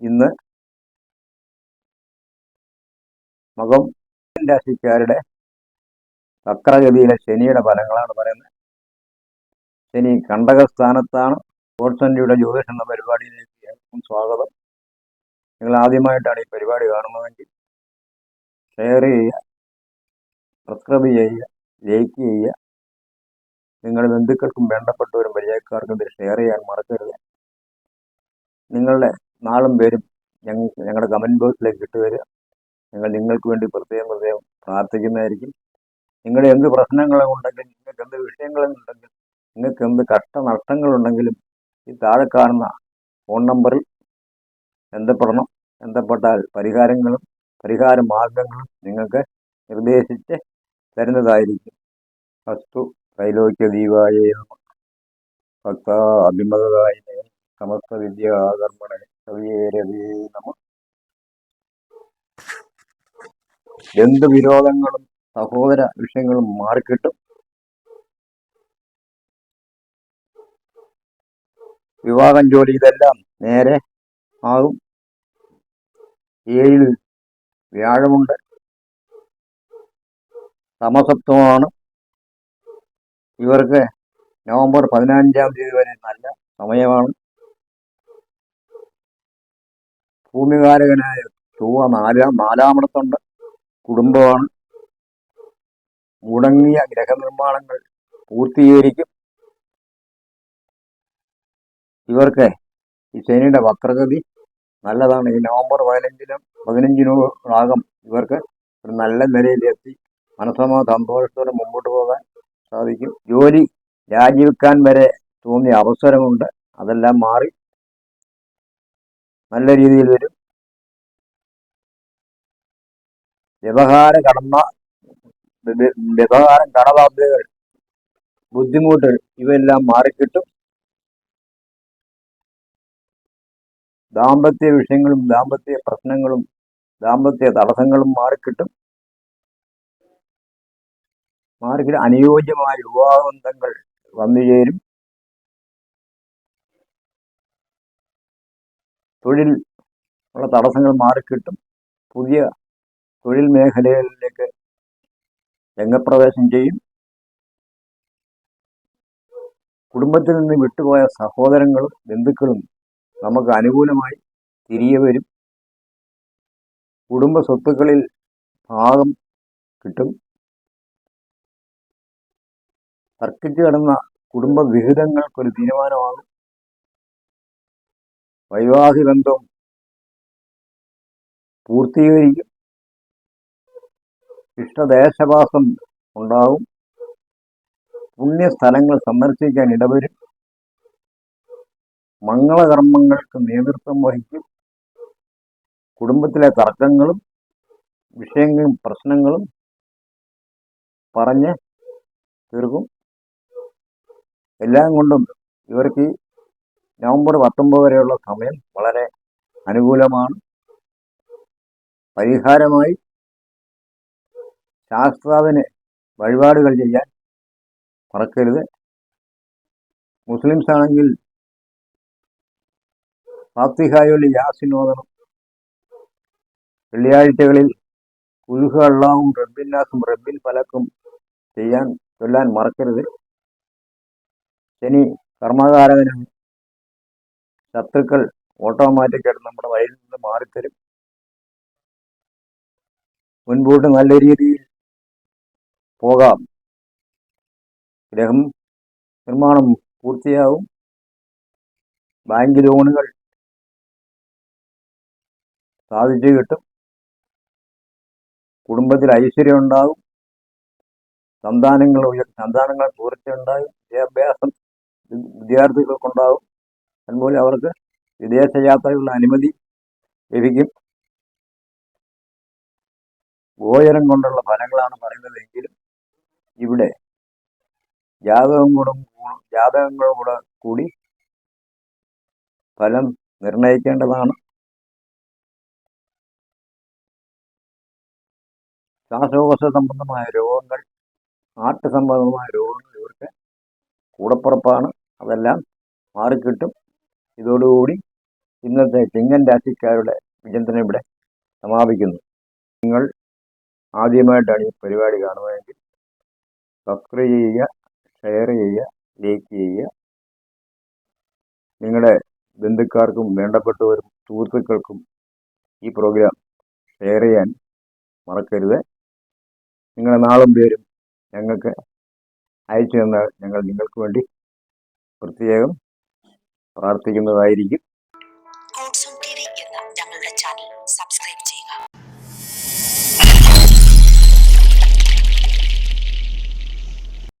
ഇന്ന് മകം രാശിക്കാരുടെ വക്രഗതിയിലെ ശനിയുടെ ഫലങ്ങളാണ് പറയുന്നത്. ശനി കണ്ടകസ്ഥാനത്താണ് ഗോഡ്സന്റിയുടെ ജ്യോതിഷ് എന്ന പരിപാടിയിലേക്ക് ഏവർക്കും സ്വാഗതം. നിങ്ങൾ ആദ്യമായിട്ടാണ് ഈ പരിപാടി കാണുന്നതെങ്കിൽ ഷെയർ ചെയ്യുക സബ്സ്ക്രൈബ് ചെയ്യുക ലൈക്ക് ചെയ്യുക. നിങ്ങളുടെ ബന്ധുക്കൾക്കും വേണ്ടപ്പെട്ടവരും പരിചയക്കാർക്കും ഇത് ഷെയർ ചെയ്യാൻ മറക്കരുത്. നിങ്ങളുടെ നാളും പേരും ഞങ്ങൾ ഞങ്ങളുടെ കമന്റ് ബോക്സിലേക്ക് ഇട്ട് തരിക. ഞങ്ങൾ നിങ്ങൾക്ക് വേണ്ടി പ്രത്യേകം പ്രത്യേകം പ്രാർത്ഥിക്കുന്നതായിരിക്കും. നിങ്ങളുടെ എന്ത് പ്രശ്നങ്ങളുണ്ടെങ്കിലും നിങ്ങൾക്ക് എന്ത് വിഷയങ്ങളുണ്ടെങ്കിൽ നിങ്ങൾക്ക് എന്ത് കഷ്ടനഷ്ടങ്ങളുണ്ടെങ്കിലും ഈ താഴെ കാണുന്ന ഫോൺ നമ്പറിൽ ബന്ധപ്പെടണം. ബന്ധപ്പെട്ടാൽ പരിഹാരങ്ങളും പരിഹാര മാർഗങ്ങളും നിങ്ങൾക്ക് നിർദ്ദേശിച്ച് തരുന്നതായിരിക്കും. വസ്തു ത്രൈലോക്യ ദീപായ ഭക്ത അഭിമതായ സമസ്ത വിദ്യാകർമ്മണ കവിയേരവേ നമ ബന്ധുവിരോധങ്ങളും സഹോദര വിഷയങ്ങളും മാറിക്കിട്ടും. വിവാഹം ജോലി ഇതെല്ലാം നേരെ ആകും. ഏഴിൽ വ്യാഴമുണ്ട്. സമസത്വമാണ് ഇവർക്ക് നവംബർ പതിനഞ്ചാം തീയതി വരെ നല്ല സമയമാണ്. ഭൂമികാരകനായ ചൊവ്വ നാലാം നാലാമിടത്തുണ്ട്. കുടുംബമാണ്. മുടങ്ങിയ ഗ്രഹനിർമ്മാണങ്ങൾ പൂർത്തീകരിക്കും. ഇവർക്ക് ഈ ശനിയുടെ വക്രഗതി നല്ലതാണ്. ഈ നവംബർ പതിനഞ്ചിനും പതിനഞ്ചിനോടാകം ഇവർക്ക് ഒരു നല്ല നിലയിലെത്തി. മനസ്സമാ സന്തോഷത്തോടെ മുമ്പോട്ട് പോകാൻ സാധിക്കും. ജോലി രാജിവെക്കാൻ വരെ തോന്നിയ അവസരമുണ്ട്. അതെല്ലാം മാറി നല്ല രീതിയിൽ വരും. വ്യവഹാര കടമ വ്യവഹാരം കടബാധ്യതകൾ ബുദ്ധിമുട്ടുകൾ ഇവയെല്ലാം മാറിക്കിട്ടും. ദാമ്പത്യ വിഷയങ്ങളും ദാമ്പത്യ പ്രശ്നങ്ങളും ദാമ്പത്യ തടസ്സങ്ങളും മാറിക്കിട്ടും. മാറിക്കിട്ട് അനുയോജ്യമായ വിവാഹബന്ധങ്ങൾ വന്നു ചേരും തൊഴിൽ ഉള്ള തടസ്സങ്ങൾ മാറിക്കിട്ടും. പുതിയ തൊഴിൽ മേഖലകളിലേക്ക് രംഗപ്രവേശം ചെയ്യും. കുടുംബത്തിൽ നിന്ന് വിട്ടുപോയ സഹോദരങ്ങളും ബന്ധുക്കളും നമുക്ക് അനുകൂലമായി തിരികെ വരും. കുടുംബ സ്വത്തുക്കളിൽ ഭാഗം കിട്ടും. തർക്കിച്ചു കിടന്ന കുടുംബ വിഹിതങ്ങൾക്കൊരു തീരുമാനമാകും. വൈവാഹിക ബന്ധം പൂർത്തീകരിക്കും. ഇഷ്ടദേശവാസം ഉണ്ടാവും. പുണ്യസ്ഥലങ്ങൾ സന്ദർശിക്കാൻ ഇടവരും. മംഗളകർമ്മങ്ങൾക്ക് നേതൃത്വം വഹിക്കും. കുടുംബത്തിലെ തർക്കങ്ങളും വിഷയങ്ങളും പ്രശ്നങ്ങളും പറഞ്ഞ് തീർക്കും. എല്ലാം കൊണ്ടും ഇവർക്ക് നവംബർ പത്തൊമ്പത് വരെയുള്ള സമയം വളരെ അനുകൂലമാണ്. പരിഹാരമായി ശാസ്ത്രാവിന് വഴിപാടുകൾ ചെയ്യാൻ മറക്കരുത്. മുസ്ലിംസ് ആണെങ്കിൽ ഫാത്തിഹായൊലി യാസിനോദനം. വെള്ളിയാഴ്ചകളിൽ ഉൽഹ അള്ളാഹും റബ്ബിന്നാസും റബ്ബിൽ ഫലക്കും ചെയ്യാൻ ചൊല്ലാൻ മറക്കരുത്. ശനി കർമ്മകാരകനാണ് ശത്രുക്കൾ ഓട്ടോമാറ്റിക്കായിട്ട് നമ്മുടെ വഴിയിൽ നിന്ന് മാറിത്തരും. മുൻപോട്ട് നല്ല രീതിയിൽ പോകാം. ഗ്രഹം നിർമ്മാണം പൂർത്തിയാവും. ബാങ്ക് ലോണുകൾ സാധിച്ചു കിട്ടും. കുടുംബത്തിൽ ഐശ്വര്യം ഉണ്ടാകും. സന്താനങ്ങൾ സന്താനങ്ങൾ പൂർത്തിയുണ്ടാകും വിദ്യാഭ്യാസം വിദ്യാർത്ഥികൾക്കുണ്ടാകും. അതുപോലെ അവർക്ക് വിദേശ യാത്രയുള്ള അനുമതി ലഭിക്കും. ഗോചരം കൊണ്ടുള്ള ഫലങ്ങളാണ് പറയുന്നതെങ്കിലും ഇവിടെ ജാതകം കൂടെ ജാതകങ്ങളും കൂടെ കൂടി ഫലം നിർണയിക്കേണ്ടതാണ് ശ്വാസകോശ സംബന്ധമായ രോഗങ്ങൾ ആട്ട് സംബന്ധമായ രോഗങ്ങൾ ഇവർക്ക് കൂടപ്പുറപ്പാണ്. അതെല്ലാം മാറിക്കിട്ടും. ഇതോടുകൂടി ഇന്നത്തെ ചിങ്ങൻ രാശിക്കാരുടെ വിചിന്തനം ഇവിടെ സമാപിക്കുന്നു. നിങ്ങൾ ആദ്യമായിട്ടാണ് ഈ പരിപാടി കാണുന്നതെങ്കിൽ സബ്സ്ക്രൈബ് ചെയ്യുക ഷെയർ ചെയ്യുക ലൈക്ക് ചെയ്യുക. നിങ്ങളുടെ ബന്ധുക്കാർക്കും വേണ്ടപ്പെട്ടവരും സുഹൃത്തുക്കൾക്കും ഈ പ്രോഗ്രാം ഷെയർ ചെയ്യാൻ മറക്കരുത്. നിങ്ങളുടെ നാളും പേരും ഞങ്ങൾക്ക് അയച്ചു തന്നാൽ ഞങ്ങൾ നിങ്ങൾക്ക് വേണ്ടി പ്രത്യേകം പ്രാർത്ഥിക്കുന്നതായിരിക്കും.